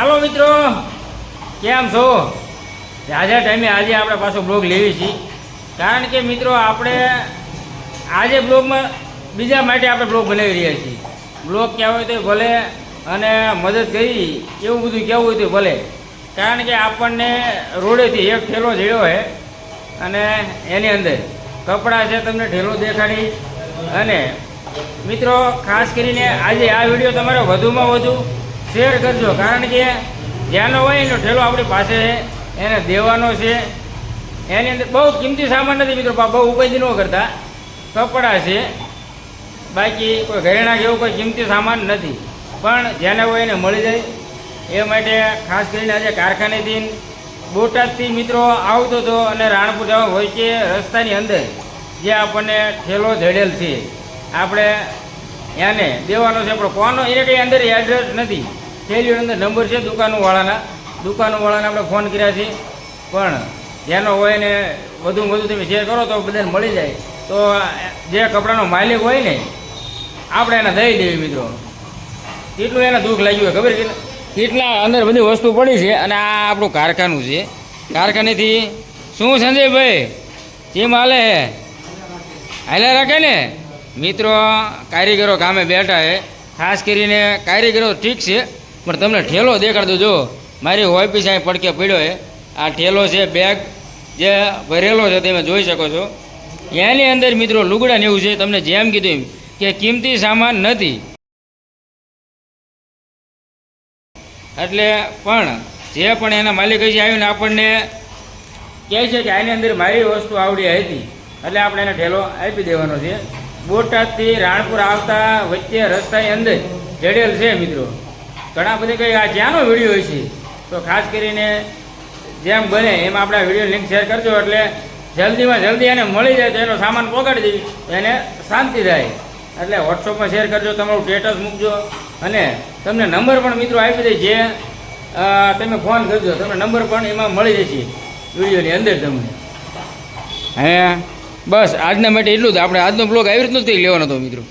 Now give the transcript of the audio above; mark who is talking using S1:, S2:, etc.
S1: હાલો મિત્રો, કેમ છો? આજે ટાઈમે આજે આપણે પાછો બ્લોગ લેવી છીએ કારણ કે મિત્રો, આપણે આજે બ્લોગમાં બીજા માટે આપણે બ્લોગ બનાવી રહ્યા છીએ. બ્લોગ હોય તો ભલે અને મદદ કરી, એવું બધું કહેવું હોય તો ભલે. કારણ કે આપણને રોડેથી એક ઠેલો જડ્યો છે અને એની અંદર કપડાં છે તમને ઠેલો દેખાડી. અને મિત્રો, ખાસ કરીને આજે આ વીડિયો તમારે વધુમાં વધુ શેર કરજો. કારણ કે જ્યાંનો હોય એનો ઠેલો આપણી પાસે છે, એને દેવાનો છે. એની અંદર બહુ કિંમતી સામાન નથી મિત્રો બહુ ઉપજ ન કરતા. કપડાં છે. બાકી કોઈ ઘરેણા જેવું કોઈ કિંમતી સામાન નથી. પણ જેને હોય એને મળી જાય. એ માટે ખાસ કરીને આજે કારખાનેથી બોટાદથી મિત્રો આવતો હતો અને રાણપુર જવા હોય છે રસ્તાની અંદર જે આપણને ઠેલો જડેલ છે. આપણે એને દેવાનો છે, પણ કોનો એને કંઈ અંદર એડ્રેસ નથી. થેલીઓની અંદર નંબર છે દુકાનોવાળાના. દુકાનોવાળાને આપણે ફોન કર્યા છે પણ જેનો હોય ને વધુ વધુ તમે શેર કરો તો બધાને મળી જાય. તો જે કપડાનો માલિક હોય ને, આપણે એને દઈ દેવી મિત્રો. કેટલું એને દુઃખ લાગ્યું હોય ખબર છે? કે કેટલા અંદર બધી વસ્તુ પડી છે અને આ આપણું કારખાનું છે. કારખાનેથી શું સંજયભાઈ? કેમ હાલે? હે હાલ્યા રાખે ને? મિત્રો, કારીગરો કામે બેઠા છે. ખાસ કરીને કારીગરો ઠીક છે. પણ તમને ઠેલો દેખાડતો જો. મારી ઓફિસ અહીં પડકે પડ્યો છે આ ઠેલો છે બેગ જે ભરેલો છે, તમે જોઈ શકો છો. એની અંદર મિત્રો લુગડા ને એવું છે, તમને જેમ કીધું એમ કે કિંમતી સામાન નથી. એટલે પણ જે પણ એના માલિક છે આવીને આપણને કહે છે કે આની અંદર મારી વસ્તુ આવડી હતી. એટલે આપણે એને ઠેલો આપી દેવાનો છે. બોટાદથી રાણપુર આવતા વચ્ચે રસ્તાની અંદર જડેલ છે મિત્રો. ઘણા બધા કંઈ આ જ્યાંનો વીડિયો હોય છે તો ખાસ કરીને જેમ બને એમ આપણે વીડિયો લિંક શેર કરજો એટલે જલ્દીમાં જલ્દી એને મળી જાય તો એનો સામાન પકડી દઈ એને શાંતિ થાય. એટલે વોટ્સઅપમાં શેર કરજો, તમારું સ્ટેટસ મૂકજો અને તમને નંબર પણ મિત્રો આપી દે જે તમે ફોન કરજો, તમને નંબર પણ એમાં મળી જશે વિડીયોની અંદર તમને. હે? બસ, આજના માટે એટલું જ. આપણે આજનો બ્લોગ આવી રીતનું જ કંઈક લેવાનો હતો મિત્રો?